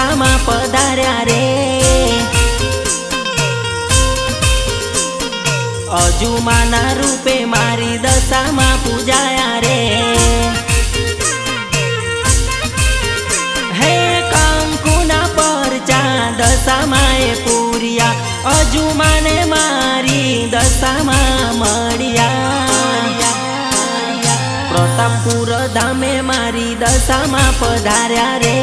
દશામાં પધાર્યા રે. અજુમાના રૂપે મારી દશામાં પૂજાયા રે. હે કંકુના પર ચા દશામાં પૂર્યા, અજુમાને મારી દશામાં મળ્યા. પ્રતાપપુર ધામે મારી દશામાં પધાર્યા રે.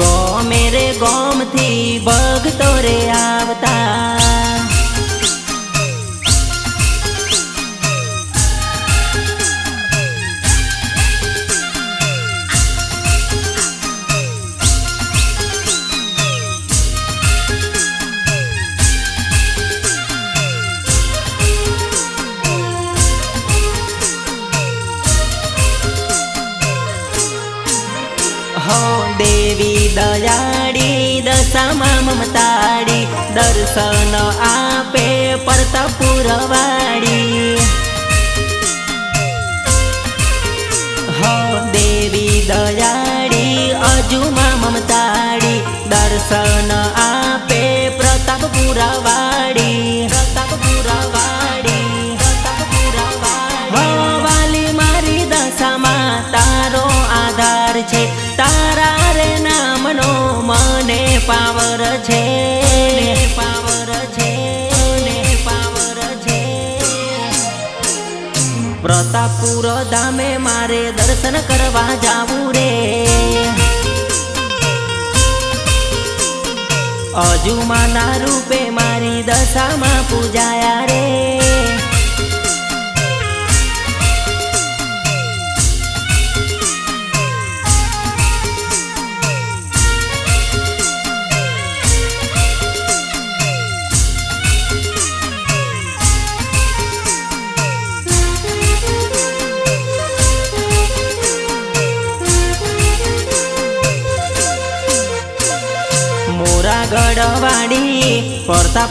ગમે રે ગોમથી ભગતો રે આવતા હો દેવી દયાળી, દશામાં મમતાડી દર્શન આપે પરતપુરવાડી હો દેવી દયાળી, અજુમાં મમતાડી દર્શન આપે પ્રતાપપુરવાડી પ્રતાપપુરવાડી પાવર છે પાવર છે પાવર છે. પ્રતાપપુર ધામે મારે દર્શન કરવા જાવું રે. અજુમાના રૂપે મારી દશામાં પૂજાયા રે.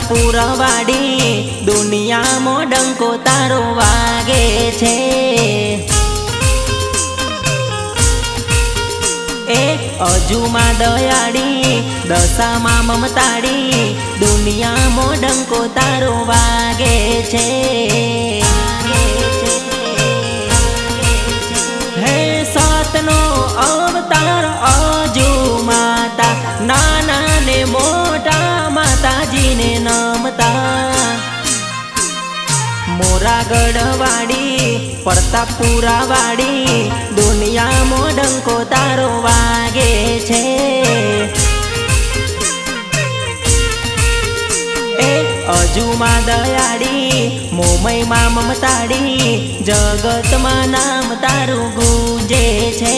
પ્રતાપપુરવાડી દુનિયામાં ડંકો તારો વાગે છે. એ અજુમાં દયાળી, દશામાં મમતાળી, દુનિયામાં ડંકો તારો વાગે છે. હે સાતનો અવતાર અજુ માતા, નાના મોરાગઢવાડી વાડી દુનિયામો ડંકો તારો વાગે છે. એ અજુમાં દયાળી મોમયમાં મમતાડી જગતમાં નામ તારું ગુંજે છે.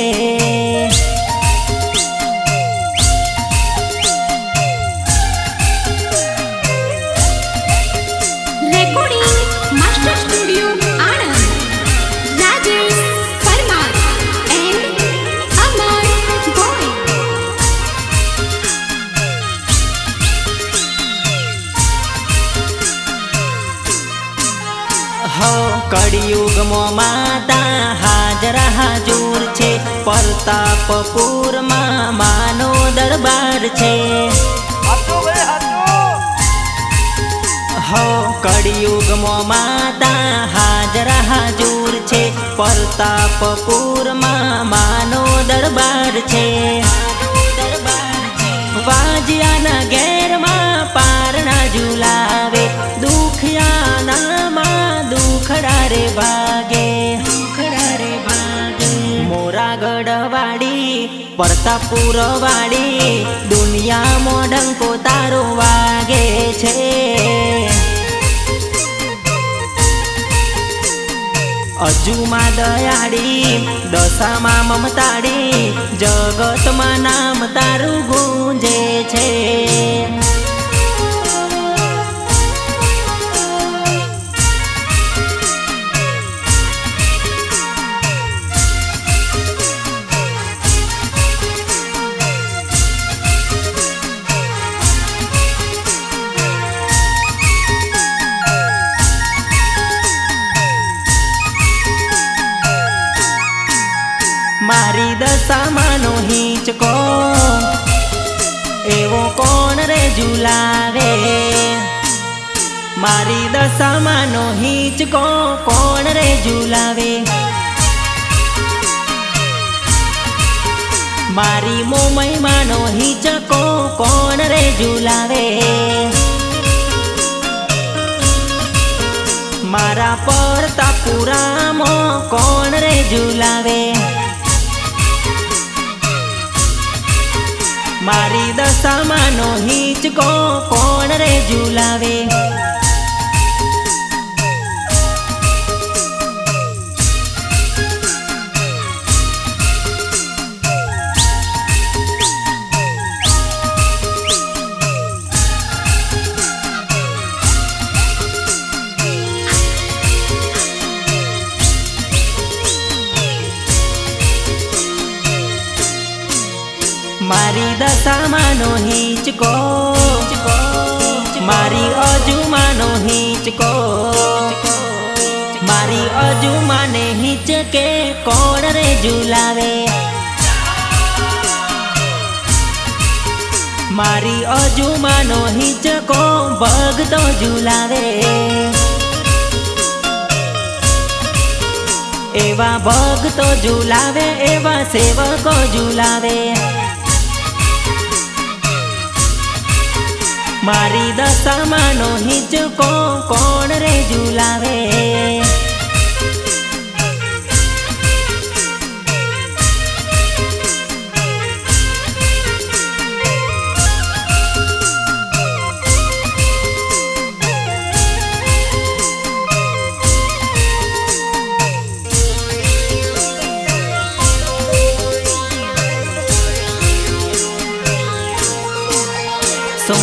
કળિયુગમાં માતા હાજર હાજુર છે. પ્રતાપપુરમાં માનો દરબાર છે. હો કળિયુગમાં માતા હાજર હાજુર છે. પ્રતાપપુરમાં માનો દરબાર છે. વાજિયાના ઘેરમાં પારણા ઝુલાવે દુખડા રે ભાગે દુખડા રે ભાગે મોરાગઢવાડી પ્રતાપપુરવાડી દુનિયામાં ડંકો તારો વાગે છે. અજુમાં દયાળી, દશામાં મમતાડી જગતમાં નામ તારું ગુંજે છે. દશામાંનો હિંચકો કોણ રે ઝુલાવે? મારી મોમયમાંનો હિંચકો કોણ રે ઝુલાવે? મારા પર પુરામાં કોણ રે ઝુલાવે? મારી દશામાંનો હિંચકો કોણ રે ઝુલાવે? હિંચકો મારી અજુમાને હિંચકે, કોણ રે ઝુલાવે? મારી અજુમાનો હિંચકો ભગતો ઝુલાવે. એવા ભગતો ઝુલાવે, એવા સેવકો ઝુલાવે. મારી દશામાંનો હિંચકો કોણ રે ઝુલાવે?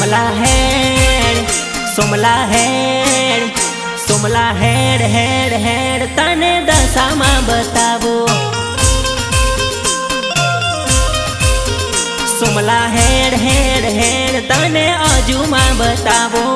સોમલા હેડ સોમલા હેડ સોમલા હેડ હેડ હેડ તને દશામાં બતાવો સોમલા હેડ હેડ હેડ તને અજુમાં બતાવો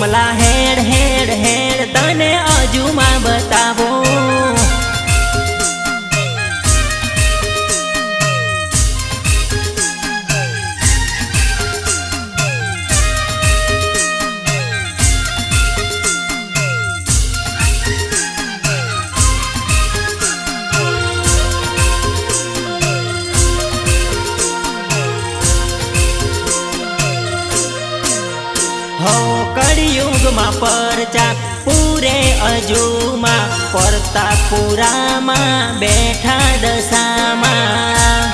સોમલા હેડ હેડ હેડ તને અજુમાં બતાવું. પૂરે અજુમાં પરતા પુરામાં, બેઠા દશામાં.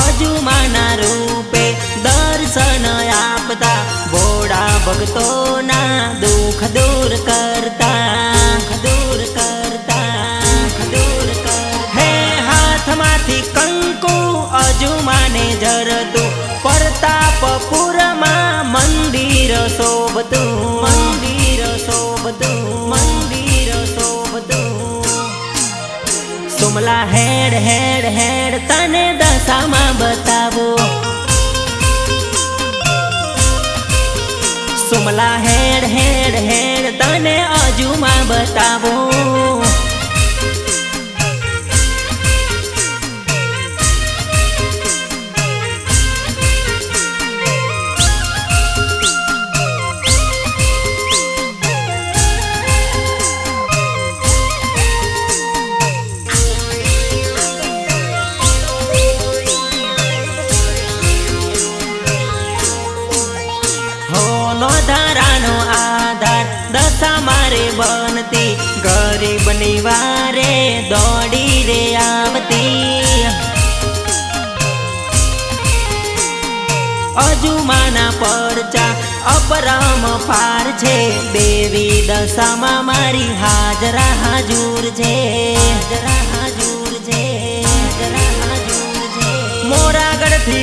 અજુમાના રૂપે દર્શન આપતા, ભોળા ભક્તોના દુઃખ દૂર કરતા. શોભતું મંદિર શોભતું મંદિર શોભતું સોમલા હેડ હેડ હેડ તને દશામાં બતાવો. સોમલા હેડ હેડ હેડ તને અજુમાં બતાવો. છે. દેવી દશામાં મારી હાજરા હાજુર છે. હાજરા હાજુર છે. હાજરા હાજુર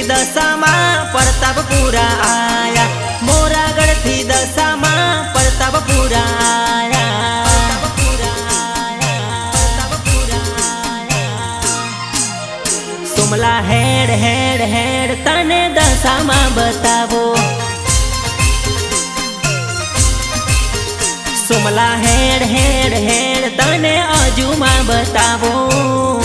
દશામાં પ્રતાપપુરા આયા. મોરાગઢથી દશામાં પ્રતાપપુરા આયા. સુમલા હેડ હેડ હેડ તને દશામાં બતાવો. સુમલા હેડ હેડ હેડ તને અજુમાં બતાવો.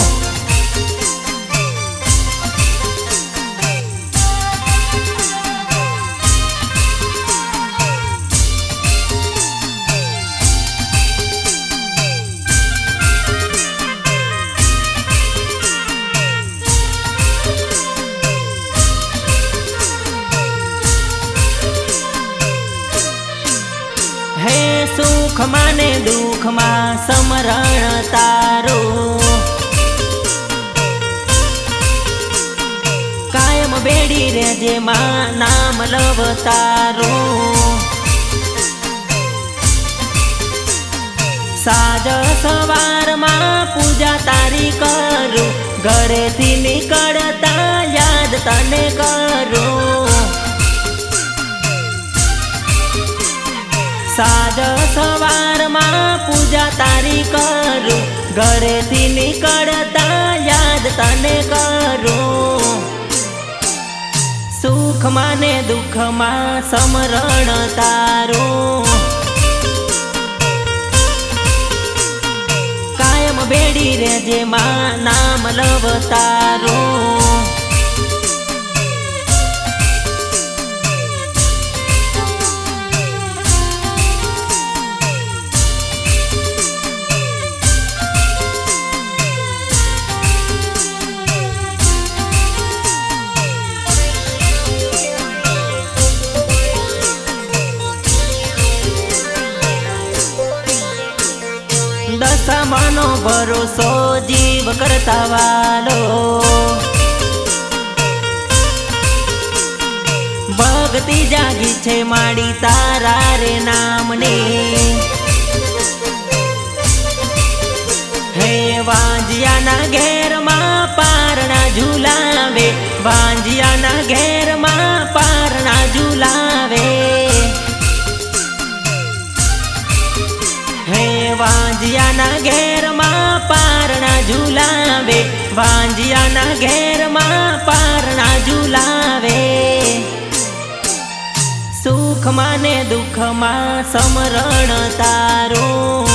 સુખમાં ને દુઃખમાં સમરણ તારો. કાયમ બેડી રે માં નામ લવ તારો સાજ સવારમાં પૂજા તારી કરું. ઘરેથી નીકળતા યાદ તને કરું. સાજ સવારમાં પૂજા તારી કરું. ઘરેથી નીકળતા યાદ તને કરું. સુખમાં ને દુઃખમાં સમરણ તારું. કાયમ બેડી રે જેમાં નામ લવ તારું. દશામાનો ભરોસો જીવ કરતા વાલો. ભક્તિ જાગી છે માડી તારા રે નામને. હે વાંજિયાના ઘેરમાં પારણા ઝુલાવે, વાંજિયાના ઘેરમાં પારણા ઝુલાવે. વાંજિયાના ઘેરમાં પારણા ઝુલાવે, વાંજિયાના ઘેરમાં પારણા ઝુલાવે. સુખમાં ને દુઃખમાં સમરણ તારું.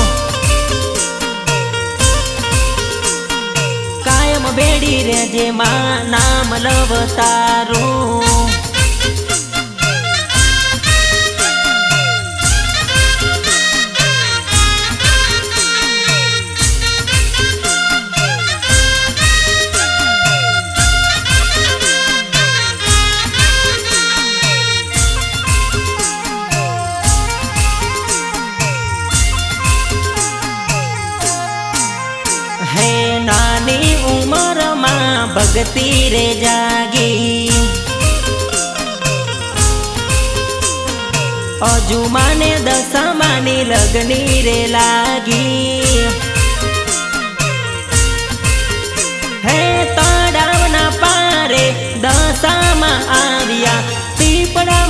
કાયમ બેડી રે જેમાં નામ લવ તારું રે જાગી અજુમાને દશામાની લગની રે લાગી હે તળાવના પારે દશામાં આવ્યા પીપળામાં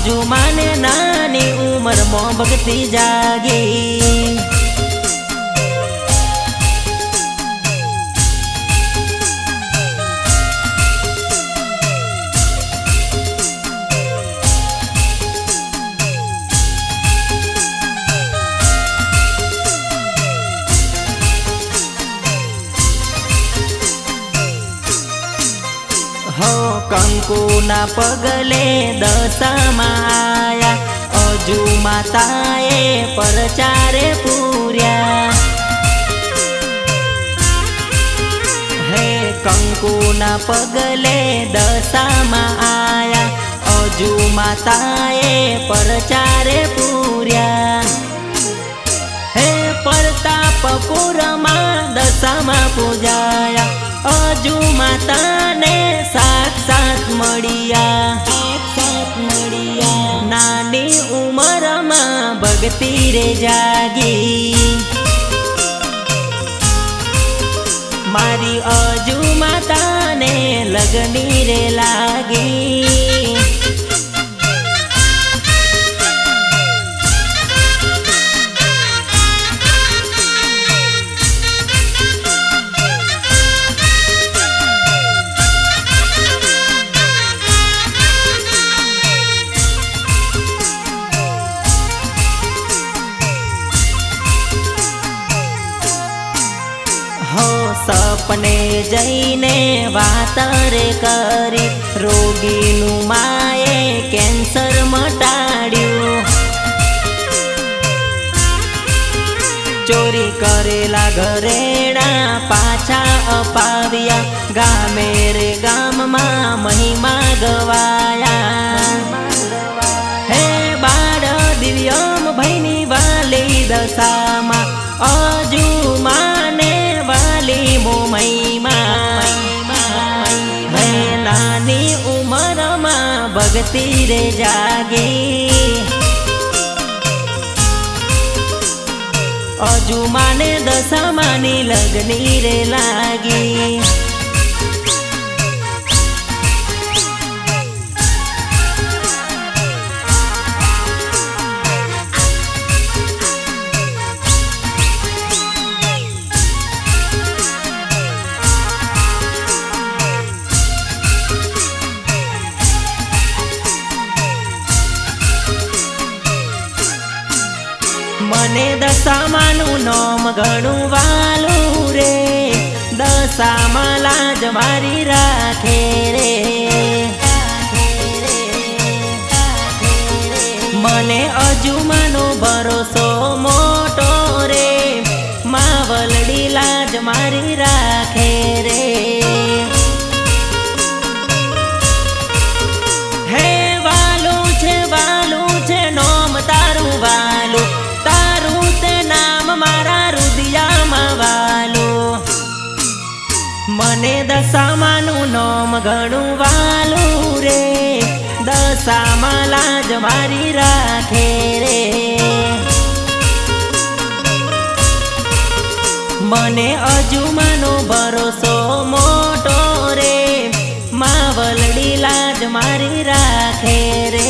અજુ માને નાની ઉંમરમાં ભક્તિ જાગી કંકુના પગલે દસમાયા. અજુ માતાએ પરચારે પૂર્યા. હે કંકુના પગલે દશામાં આયા અજુ માતાએ પરચારે પૂર્યા. હે પ્રતાપપુરમાં દશામાં પૂજાયા. અજુ માતાને સાથ મળ્યા. સાત મળ્યા. નાની ઉંમરમાં ભક્તિ રે જાગી. મારી અજુ માતાને લગની રે લાગી. સપને જઈને વાતર કરી. રોગીનું માએ કેન્સર મટાડ્યું. ચોરી કરેલા ઘરેણા પાછા અપાવ્યા. ગામે રે ગામમાં મહિમા ગવાયા ભક્તિ રે જાગે અજુ માને દશામાની લગની રે લાગી ઘણું વાલું રે. દશામાં લાજ મારી રાખે રે. મને અજુમાનો ભરોસો મોટો મને દશામાનું નોમ ઘણું વાલું રે. દશામાં લાજ મારી રાખે રે. મને અજુમાનો ભરોસો મોટો રે. માવલડી લાજ મારી રાખે રે.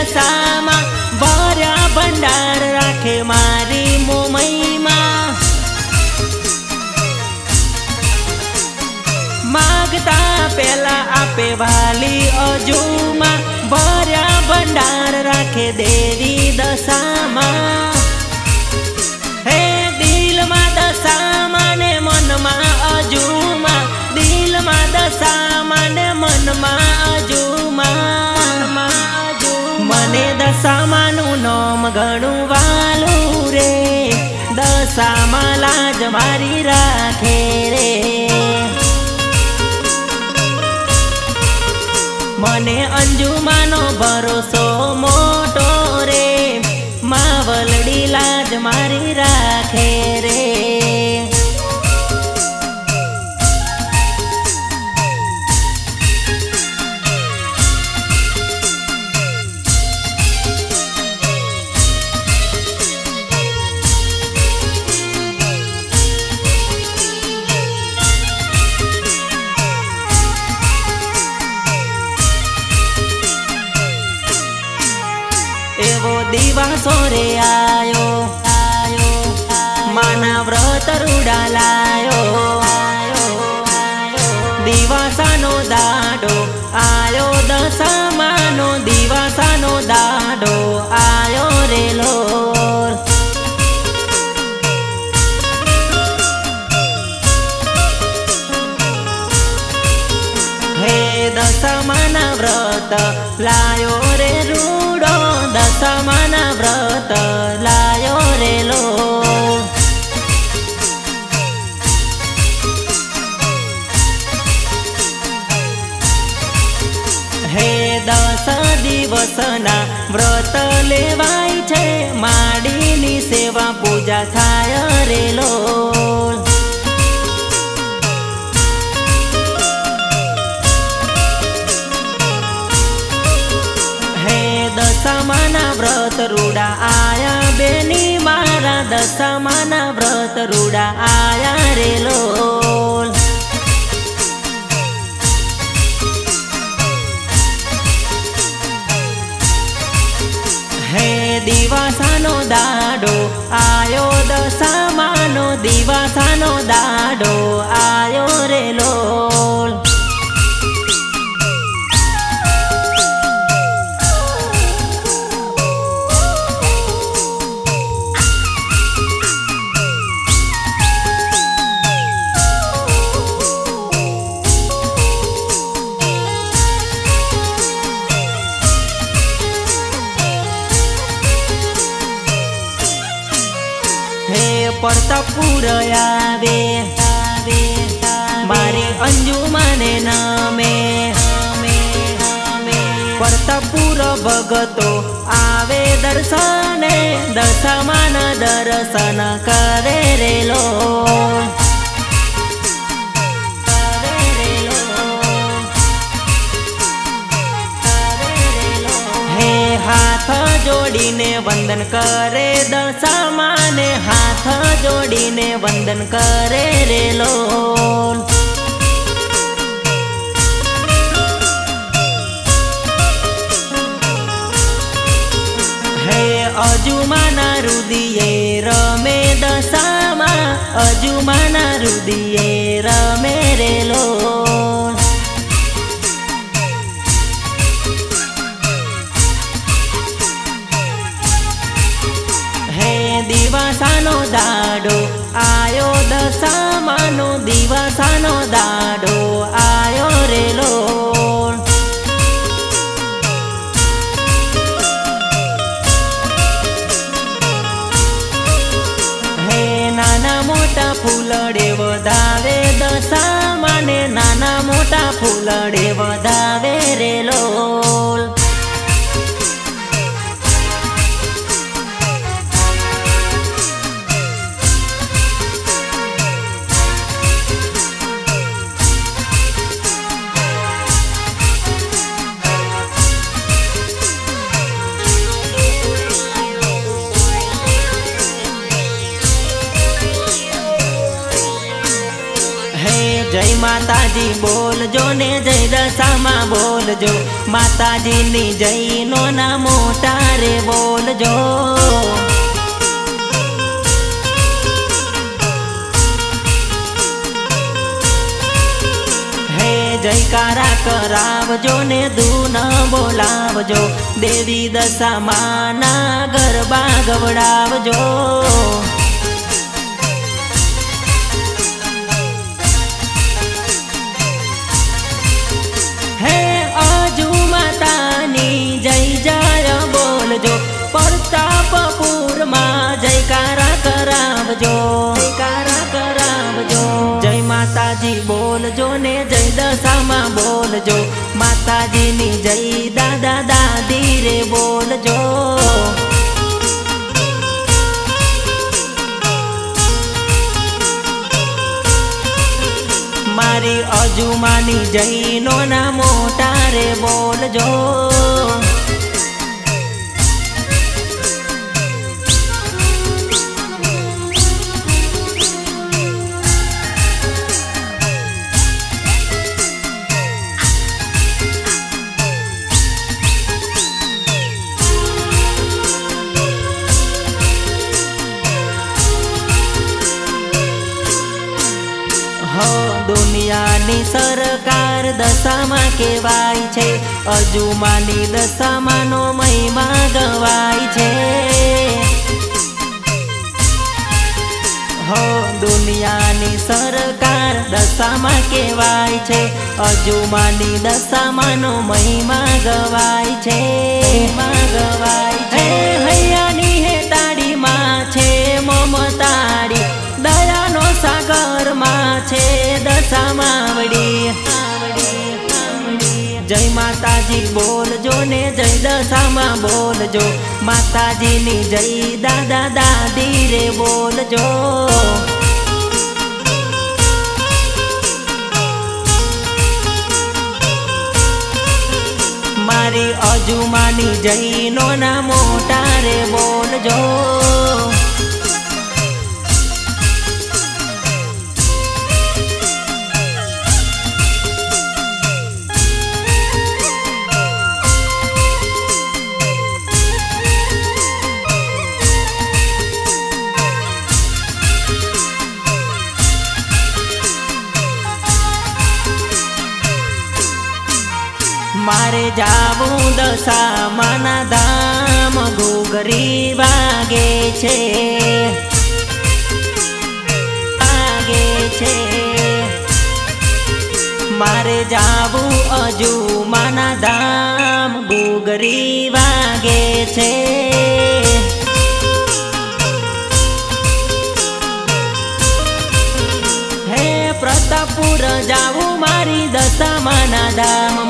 દશામાં ભર્યા ભંડાર રાખે મારી મોમઈમાં માગતા પેલા આપે વાલી અજુમાં ભર્યા ભંડાર રાખે દેરી દશામાં. હે દિલમાં દશામાં ને મનમાં અજુમાં, દિલમાં દશામાં ને મનમાં દશામાનું નોમ ઘણું વાલું રે. દશામાં લાજ મારી રાખે રે. મને અંજુમાનો ભરોસો મોટો રે. માવલડી લાજ મારી રાખે રે. લાયો રે રૂડો દસમાના વ્રત લાયો રે લો હે દસ દિવસના વ્રત લેવાય છે માડીની સેવા પૂજા થાય રે લોલ વ્રત રૂડા આયા બેની મારા દશામાના વ્રત રૂડા આયા રે લોલ. હે દિવાસાનો દાડો, આયો દશામાનો દિવાસાનો દાડો, આયો રે લોલ. ભગતો આવે દર્શને, દશમાન દર્શન કરે રે લો. કરે રે લો. હે હાથ જોડીને વંદન કરે દશામાને, હાથ જોડીને વંદન કરે રે અજુમાના રુદિયે રમે રેલો. હે દિવાસાનો દાડો આયો દશામાનો દિવાસાનો દાડો. ફૂલડે વધાવે માતાજી બોલજો ને જય દશામાં બોલજો. માતાજીની જય નો મોટા રે બોલજો જયકારા કરાવજો ને દૂન બોલાવજો. દેવી દશામાના ગરબા ગવડાવજો પ્રતાપપુરમાં જયકારા કરાવજો જયકારા કરાવજો, જય માતાજી બોલજો ને જય દશામાં બોલજો, માતાજીની જય દાદા દાદી રે બોલજો. મારી અજુમાની જઈનો ના મોટા રે બોલજો. દુનિયાની સરકાર દશામાં કહેવાય છે. અજુમાની દશામાંનો મહિમા ગવાય છે. હો, દુનિયાની સરકાર દશામાં કહેવાય છે. અજુમાની દશામાંનો મહિમા ગવાય છે. ગવાય છે. હૈયાની હે તાળીમાં છે મમતાડી દયાનો સાગરમાં છે દશામાવડી. જય માતાજી, બોલજો ને જય દશામાં બોલજો. માતાજીની જય, દાદા, દાદી રે બોલજો. મારી અજુમાની જૈનો ના મોટા રે બોલજો. જાવું દામ ઘોઘરી વાગે છે. વાગે છે. મારે જાવું અજુ માના દામ ઘોઘરી વાગે છે. હે પ્રતાપુર જાવું મારી દશામાના ધામમાં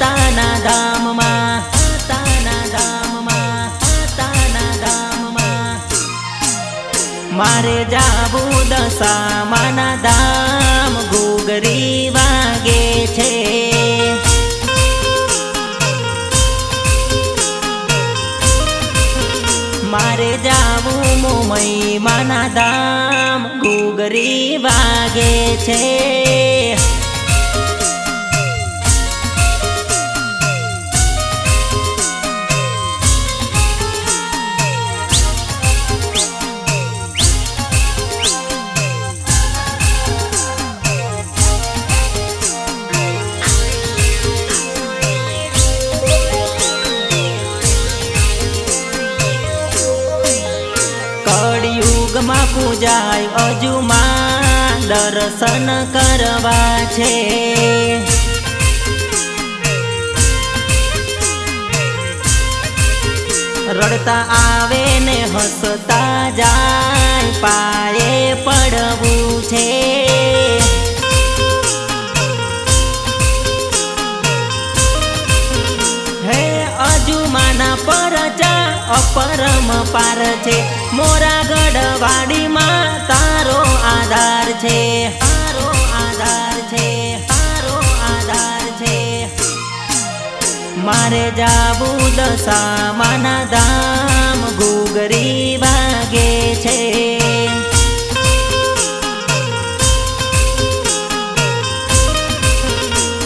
માતાના ધામમાં માતાના ધામમાં માતાના ધામમાં. મારે જાવું દશામાના ધામ ઘૂગરી વાગે છે. મારે જાવું મુંબઈ માના ધામ ઘૂગરી વાગે છે. પૂજાય અજુમાં દર્શન કરવા છે. રડતા આવે ને હસતા જાય, પાયે પડવું છે. હે અજુમાના પરચા અપરમ પાર છે. મોરા ગઢવાડીમાં તારો આધાર છે. તારો આધાર છે. તારો આધાર છે. મારે જાવું દશામાના ધામ ઘૂઘરી વાગે છે.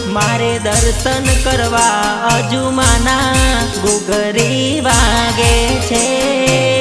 મારે દર્શન કરવા અજુમાના ઘૂઘરી વાગે છે.